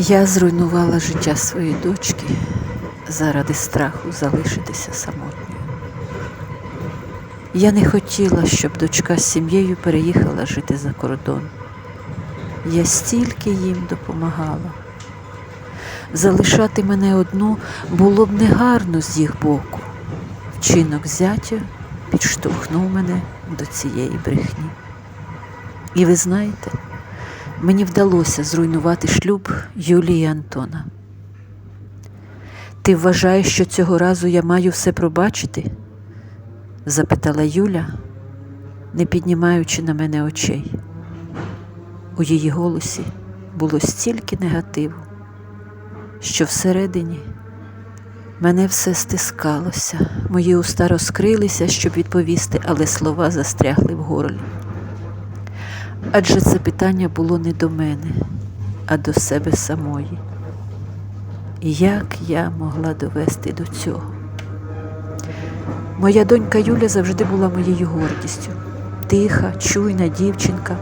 Я зруйнувала життя своєї дочки заради страху залишитися самотньою. Я не хотіла, щоб дочка з сім'єю переїхала жити за кордон. Я стільки їм допомагала. Залишати мене одну було б негарно з їх боку. Вчинок зятя підштовхнув мене до цієї брехні. І ви знаєте, мені вдалося зруйнувати шлюб Юлії Антона. Ти вважаєш, що цього разу я маю все пробачити? запитала Юля, не піднімаючи на мене очей. У її голосі було стільки негативу, що всередині мене все стискалося, мої уста розкрилися, щоб відповісти, але слова застрягли в горлі. Адже це питання було не до мене, а до себе самої. Як я могла довести до цього? Моя донька Юля завжди була моєю гордістю. Тиха, чуйна дівчинка.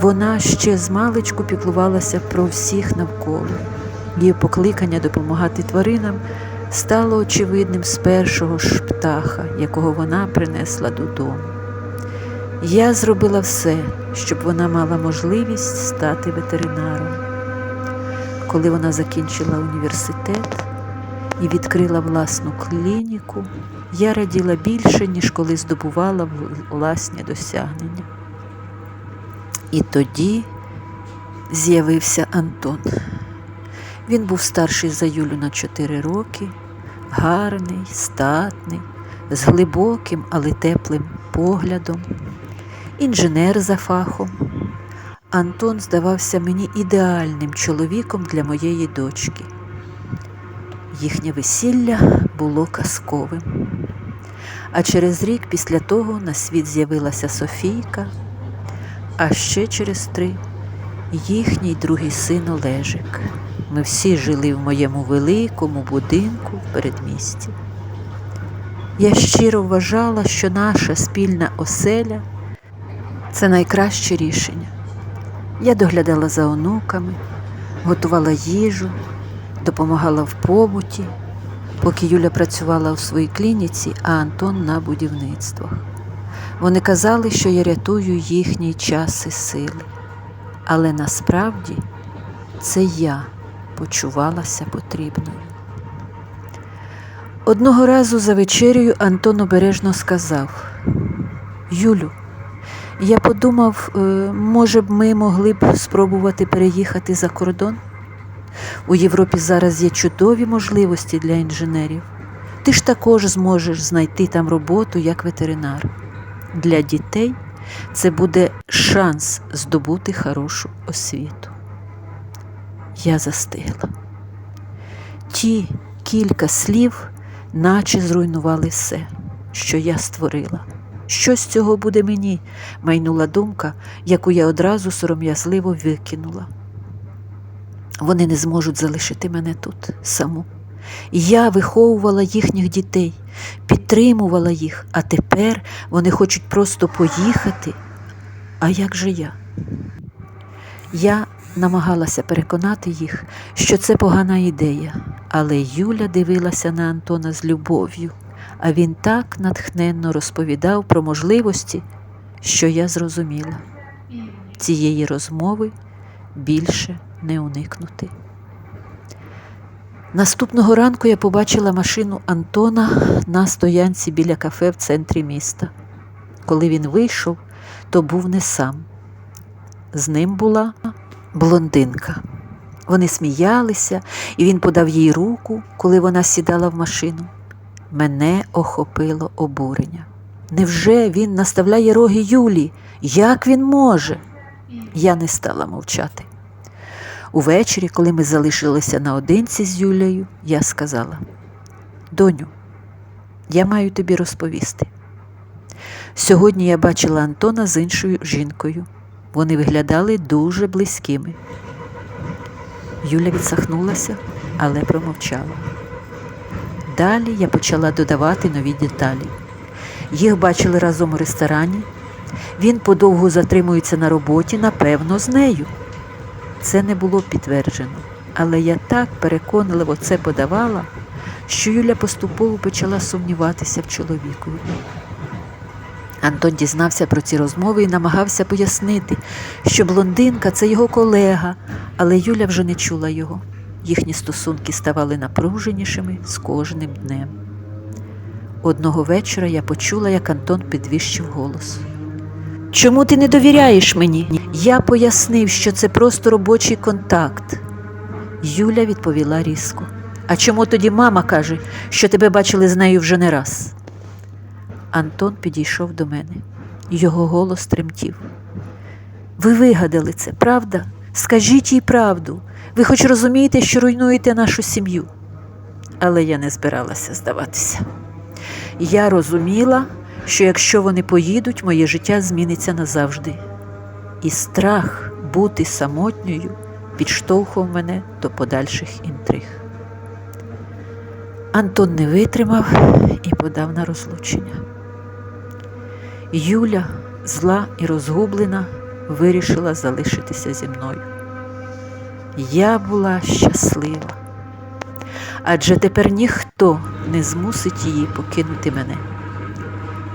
Вона ще з маличку піклувалася про всіх навколо. Її покликання допомагати тваринам стало очевидним з першого ж птаха, якого вона принесла додому. Я зробила все, щоб вона мала можливість стати ветеринаром. Коли вона закінчила університет і відкрила власну клініку, я раділа більше, ніж коли здобувала власні досягнення. І тоді з'явився Антон. Він був старший за Юлю на 4 роки, гарний, статний, з глибоким, але теплим поглядом, інженер за фахом. Антон здавався мені ідеальним чоловіком для моєї дочки. Їхнє весілля було казковим. А через рік після того на світ з'явилася Софійка, а ще через три їхній другий син Олежик. Ми всі жили в моєму великому будинку в передмісті. Я щиро вважала, що наша спільна оселя це найкраще рішення. Я доглядала за онуками, готувала їжу, допомагала в побуті, поки Юля працювала у своїй клініці, а Антон на будівництвах. Вони казали, що я рятую їхній час і сили. Але насправді це я почувалася потрібною. Одного разу за вечерею Антон обережно сказав: Юлю, я подумав, е, може б ми могли б спробувати переїхати за кордон? У Європі зараз є чудові можливості для інженерів. Ти ж також зможеш знайти там роботу як ветеринар. Для дітей це буде шанс здобути хорошу освіту. Я застигла. Ті кілька слів, наче зруйнували все, що я створила. Що з цього буде мені? майнула думка, яку я одразу сором'язливо викинула. Вони не зможуть залишити мене тут саму. Я виховувала їхніх дітей, підтримувала їх, а тепер вони хочуть просто поїхати. А як же я? Я намагалася переконати їх, що це погана ідея, але Юля дивилася на Антона з любов'ю, а він так натхненно розповідав про можливості, що я зрозуміла. Цієї розмови більше не уникнути. Наступного ранку я побачила машину Антона на стоянці біля кафе в центрі міста. Коли він вийшов, то був не сам. З ним була блондинка. Вони сміялися, і він подав їй руку, коли вона сідала в машину. Мене охопило обурення. Невже він наставляє роги Юлі? Як він може? Я не стала мовчати. Увечері, коли ми залишилися наодинці з Юлею, я сказала: Доню, я маю тобі розповісти. Сьогодні я бачила Антона з іншою жінкою. Вони виглядали дуже близькими. Юля відсахнулася, але промовчала. Далі я почала додавати нові деталі. Їх бачили разом у ресторані. Він подовго затримується на роботі, напевно, з нею. Це не було підтверджено, Але я так переконливо це подавала, що Юля поступово почала сумніватися в чоловікові. Антон дізнався про ці розмови і намагався пояснити, що блондинка це його колега, але Юля вже не чула його. Їхні стосунки ставали напруженішими з кожним днем. Одного вечора я почула, як Антон підвищив голос. Чому ти не довіряєш мені? Я пояснив, що це просто робочий контакт. Юля відповіла різко. А чому тоді мама каже, що тебе бачили з нею вже не раз? Антон підійшов до мене. Його голос тремтів. Ви вигадали це, правда? Скажіть їй правду. Ви хоч розумієте, що руйнуєте нашу сім'ю. Але я не збиралася здаватися. Я розуміла, що якщо вони поїдуть, моє життя зміниться назавжди. І страх бути самотньою підштовхував мене до подальших інтриг. Антон не витримав і подав на розлучення. Юля, зла і розгублена, вирішила залишитися зі мною. Я була щаслива, адже тепер ніхто не змусить її покинути мене.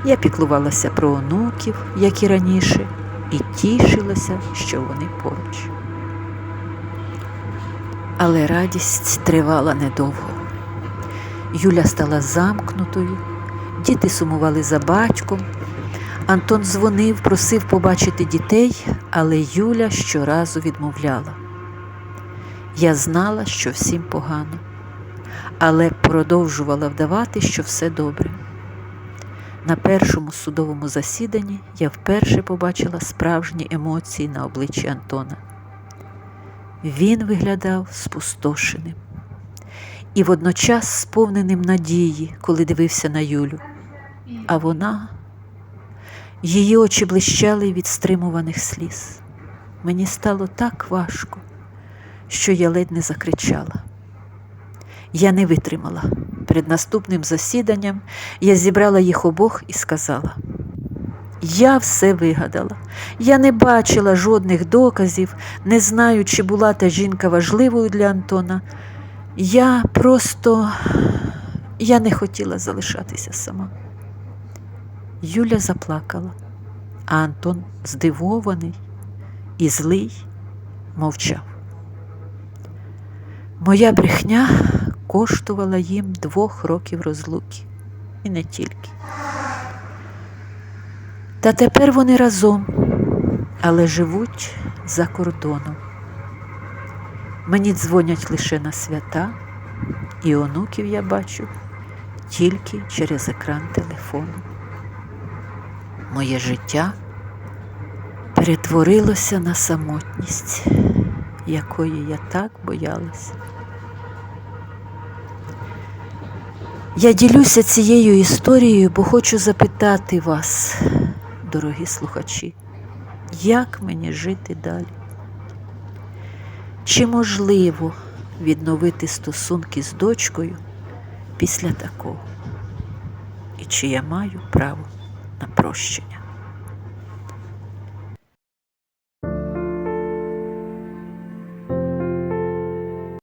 Я піклувалася про онуків, як і раніше, і тішилася, що вони поруч. Але радість тривала недовго. Юля стала замкнутою, діти сумували за батьком. Антон дзвонив, просив побачити дітей, але Юля щоразу відмовляла. Я знала, що всім погано, але продовжувала вдавати, що все добре. На першому судовому засіданні я вперше побачила справжні емоції на обличчі Антона. Він виглядав спустошеним і водночас сповненим надії, коли дивився на Юлю. А вона, її очі блищали від стримуваних сліз. Мені стало так важко, що я ледь не закричала. Я не витримала. Перед наступним засіданням я зібрала їх обох і сказала: Я все вигадала. Я не бачила жодних доказів, не знаю, чи була та жінка важливою для Антона. Я просто я не хотіла залишатися сама. Юля заплакала, а Антон, здивований і злий, мовчав. Моя брехня коштувала їм двох років розлуки, і не тільки. Та тепер вони разом, але живуть за кордоном. Мені дзвонять лише на свята, і онуків я бачу тільки через екран телефону. Моє життя перетворилося на самотність, якої я так боялася. Я ділюся цією історією, бо хочу запитати вас, дорогі слухачі, як мені жити далі? Чи можливо відновити стосунки з дочкою після такого? І чи я маю право на прощення?